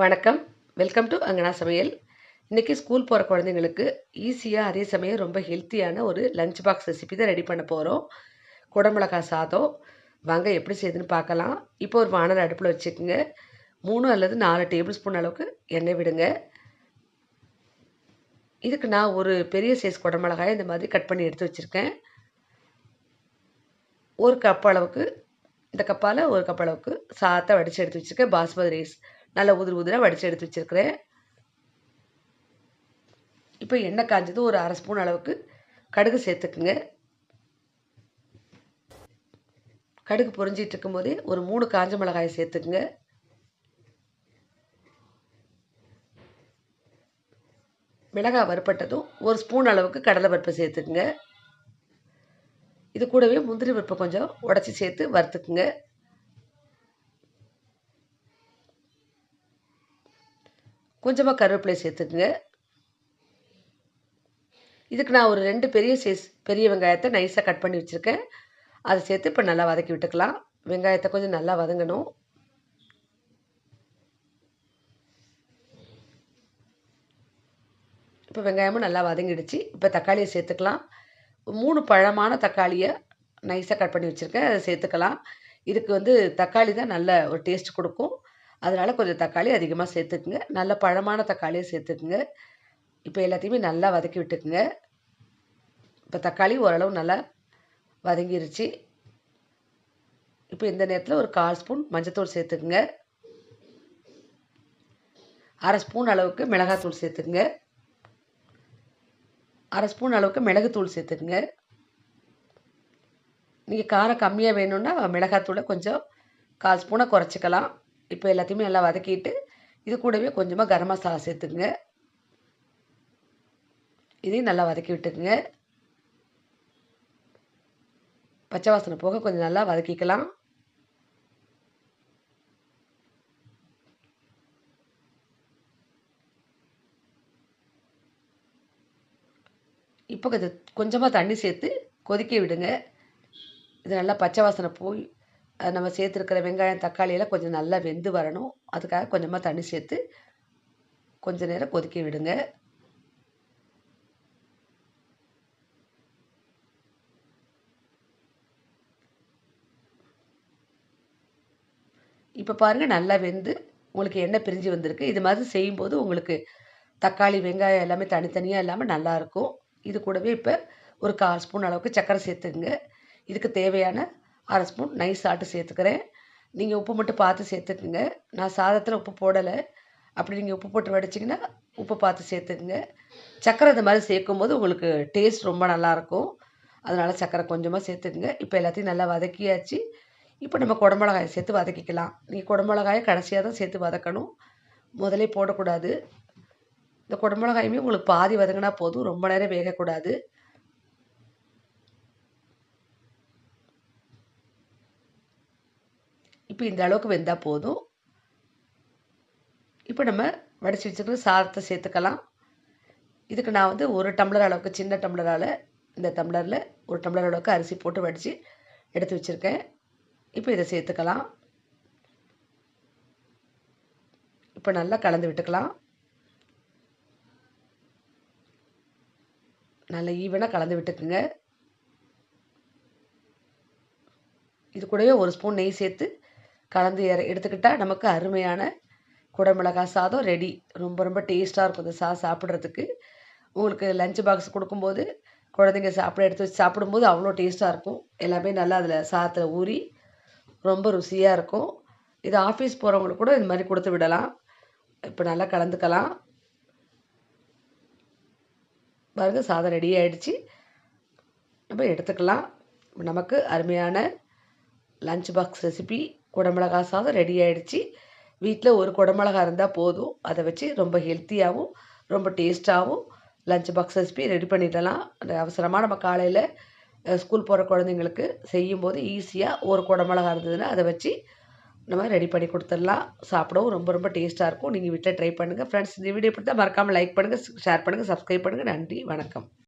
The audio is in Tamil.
வணக்கம். வெல்கம் டு அங்கனா சமையல். இன்றைக்கி ஸ்கூல் போகிற குழந்தைங்களுக்கு ஈஸியாக அதே சமயம் ரொம்ப ஹெல்த்தியான ஒரு லஞ்ச் பாக்ஸ் ரெசிபி தான் ரெடி பண்ண போகிறோம் குடமிளகா சாதம். வாங்க எப்படி செய்யுதுன்னு பார்க்கலாம். இப்போ ஒரு வானல் அடுப்பில் வச்சுக்கோங்க. மூணு அல்லது நாலு டேபிள் ஸ்பூன் அளவுக்கு எண்ணெய் விடுங்க. இதுக்கு நான் ஒரு பெரிய சைஸ் குடமிளகாயை இந்த மாதிரி கட் பண்ணி எடுத்து வச்சுருக்கேன். ஒரு கப் அளவுக்கு இந்த கப்பால் ஒரு கப் அளவுக்கு சாத்தை வடித்து எடுத்து வச்சுருக்கேன். பாஸ்மதி ரைஸ் நல்லா உதிர உதிராக வடித்து எடுத்து வச்சுருக்கிறேன். இப்போ எண்ணெய் காஞ்சது ஒரு அரை ஸ்பூன் அளவுக்கு கடுகு சேர்த்துக்குங்க. கடுகு பொறிஞ்சிட்டு இருக்கும்போதே ஒரு மூணு காஞ்ச மிளகாயை சேர்த்துக்குங்க. மிளகாய் வறுப்பட்டதும் ஒரு ஸ்பூன் அளவுக்கு கடலை பருப்பு சேர்த்துக்குங்க. இது கூடவே முந்திரி பருப்பு கொஞ்சம் உடச்சி சேர்த்து வறுத்துக்குங்க. கொஞ்சமாக கருவேப்பிலை சேர்த்துக்குங்க. இதுக்கு நான் ஒரு ரெண்டு பெரிய சைஸ் பெரிய வெங்காயத்தை நைஸாக கட் பண்ணி வச்சுருக்கேன். அதை சேர்த்து இப்போ நல்லா வதக்கி விட்டுக்கலாம். வெங்காயத்தை கொஞ்சம் நல்லா வதங்கணும். இப்போ வெங்காயமும் நல்லா வதங்கிடுச்சு. இப்போ தக்காளியை சேர்த்துக்கலாம். மூணு பழமான தக்காளியை நைஸாக கட் பண்ணி வச்சுருக்கேன். அதை சேர்த்துக்கலாம். இதுக்கு வந்து தக்காளி தான் நல்ல ஒரு டேஸ்ட் கொடுக்கும். அதனால் கொஞ்சம் தக்காளி அதிகமாக சேர்த்துக்குங்க. நல்ல பழமான தக்காளியை சேர்த்துக்குங்க. இப்போ எல்லாத்தையுமே நல்லா வதக்கி விட்டுக்குங்க. இப்போ தக்காளி ஓரளவு நல்லா வதங்கிருச்சு. இப்போ இந்த நேரத்தில் ஒரு கால் ஸ்பூன் மஞ்சத்தூள் சேர்த்துக்குங்க. அரை ஸ்பூன் அளவுக்கு மிளகாத்தூள் சேர்த்துக்குங்க. அரை ஸ்பூன் அளவுக்கு மிளகுத்தூள் சேர்த்துக்குங்க. நீங்கள் காரம் கம்மியாக வேணும்னா மிளகாத்தூளை கொஞ்சம் கால் ஸ்பூனை குறைச்சிக்கலாம். இப்போ எல்லாத்தையுமே நல்லா வதக்கிட்டு இது கூடவே கொஞ்சமாக கரம் மசாலா சேர்த்துக்குங்க. இதையும் நல்லா வதக்கி விட்டுக்குங்க. பச்சை வாசனை போக கொஞ்சம் நல்லா வதக்கிக்கலாம். இப்போ கொஞ்சம் கொஞ்சமாக தண்ணி சேர்த்து கொதிக்க விடுங்க. இது நல்லா பச்சை வாசனை போய் நம்ம சேர்த்துருக்கிற வெங்காயம் தக்காளியெல்லாம் கொஞ்சம் நல்லா வெந்து வரணும். அதுக்காக கொஞ்சமாக தண்ணி சேர்த்து கொஞ்ச நேரம் கொதிக்க விடுங்க. இப்போ பாருங்கள் நல்லா வெந்து உங்களுக்கு எண்ணெய் பிரிஞ்சு வந்திருக்கு. இது மாதிரி செய்யும்போது உங்களுக்கு தக்காளி வெங்காயம் எல்லாமே தனித்தனியாக இல்லாமல் நல்லாயிருக்கும் இது கூடவே இப்போ ஒரு கால் ஸ்பூன் அளவுக்கு சர்க்கரை சேர்த்துங்க இதுக்கு தேவையான அரை ஸ்பூன் நைஸ் சாட்டு சேர்த்துக்கிறேன். நீங்கள் உப்பு மட்டும் பார்த்து சேர்த்துக்குங்க. நான் சாதத்தில் உப்பு போடலை. அப்படி நீங்கள் உப்பு போட்டு வடிச்சிங்கன்னா உப்பு பார்த்து சேர்த்துக்குங்க. சக்கரை இந்த மாதிரி சேர்க்கும்போது உங்களுக்கு டேஸ்ட் ரொம்ப நல்லாயிருக்கும் அதனால் சக்கரை கொஞ்சமாக சேர்த்துக்குங்க. இப்போ எல்லாத்தையும் நல்லா வதக்கியாச்சு. இப்போ நம்ம குடமிளகாயை சேர்த்து வதக்கிக்கலாம். நீங்கள் குடமிளகாயை கடைசியாக தான் சேர்த்து வதக்கணும். முதலே போடக்கூடாது. இந்த குடமிளகாயுமே உங்களுக்கு பாதி வதங்கினா போதும். ரொம்ப நேரம் வேகக்கூடாது. இப்போ இந்த அளவுக்கு வெந்தால் போதும். இப்போ நம்ம வடிச்சு வச்சுருக்க சாதத்தை சேர்த்துக்கலாம். இதுக்கு நான் வந்து ஒரு டம்ளர் அளவுக்கு சின்ன டம்ளரால் இந்த டம்ளரில் ஒரு டம்ளர் அளவுக்கு அரிசி போட்டு வடித்து எடுத்து வச்சுருக்கேன். இப்போ இதை சேர்த்துக்கலாம். இப்போ நல்லா கலந்து விட்டுக்கலாம். நல்லா ஈவனாக கலந்து விட்டுக்குங்க. இது கூடவே ஒரு ஸ்பூன் நெய் சேர்த்து கலந்து எடுத்துக்கிட்டால் நமக்கு அருமையான குடமிளகாய் சாதம் ரெடி ரொம்ப ரொம்ப டேஸ்ட்டாக இருக்கும் இந்த சாதம் சாப்பிட்றதுக்கு. உங்களுக்கு லஞ்ச் பாக்ஸ் கொடுக்கும்போது குழந்தைங்க சாப்பிட எடுத்து வச்சு சாப்பிடும்போது அவ்வளோ டேஸ்ட்டாக இருக்கும். எல்லாமே நல்லா அதில் சாதத்தில் ஊறி ரொம்ப ருசியாக இருக்கும். இது ஆஃபீஸ் போகிறவங்களுக்கு கூட இந்த மாதிரி கொடுத்து விடலாம். இப்போ நல்லா கலந்துக்கலாம். பாருங்கள் சாதம் ரெடி ஆகிடுச்சு நம்ம எடுத்துக்கலாம். நமக்கு அருமையான லஞ்ச் பாக்ஸ் ரெசிபி குடமிளகா சாதம் ரெடி ஆகிடுச்சு வீட்டில் ஒரு குடமிளகா இருந்தால் போதும். அதை வச்சு ரொம்ப ஹெல்த்தியாகவும் ரொம்ப டேஸ்ட்டாகவும் லஞ்ச் பாக்ஸ் ரெசிபி ரெடி பண்ணிடலாம். அவசரமாக நம்ம காலையில் ஸ்கூல் போகிற குழந்தைங்களுக்கு செய்யும்போது ஈஸியாக ஒரு குடமிளகா இருந்ததுன்னா அதை வச்சு நம்ம ரெடி பண்ணி கொடுத்துடலாம். சாப்பிடவும் ரொம்ப ரொம்ப டேஸ்ட்டாக இருக்கும். நீங்கள் வீட்டில் ட்ரை பண்ணுங்கள் ஃப்ரெண்ட்ஸ் இந்த வீடியோ பிடித்தா மறக்காமல் லைக் பண்ணுங்கள் ஷேர் பண்ணுங்கள் சப்ஸ்கிரைப் பண்ணுங்கள் நன்றி வணக்கம்.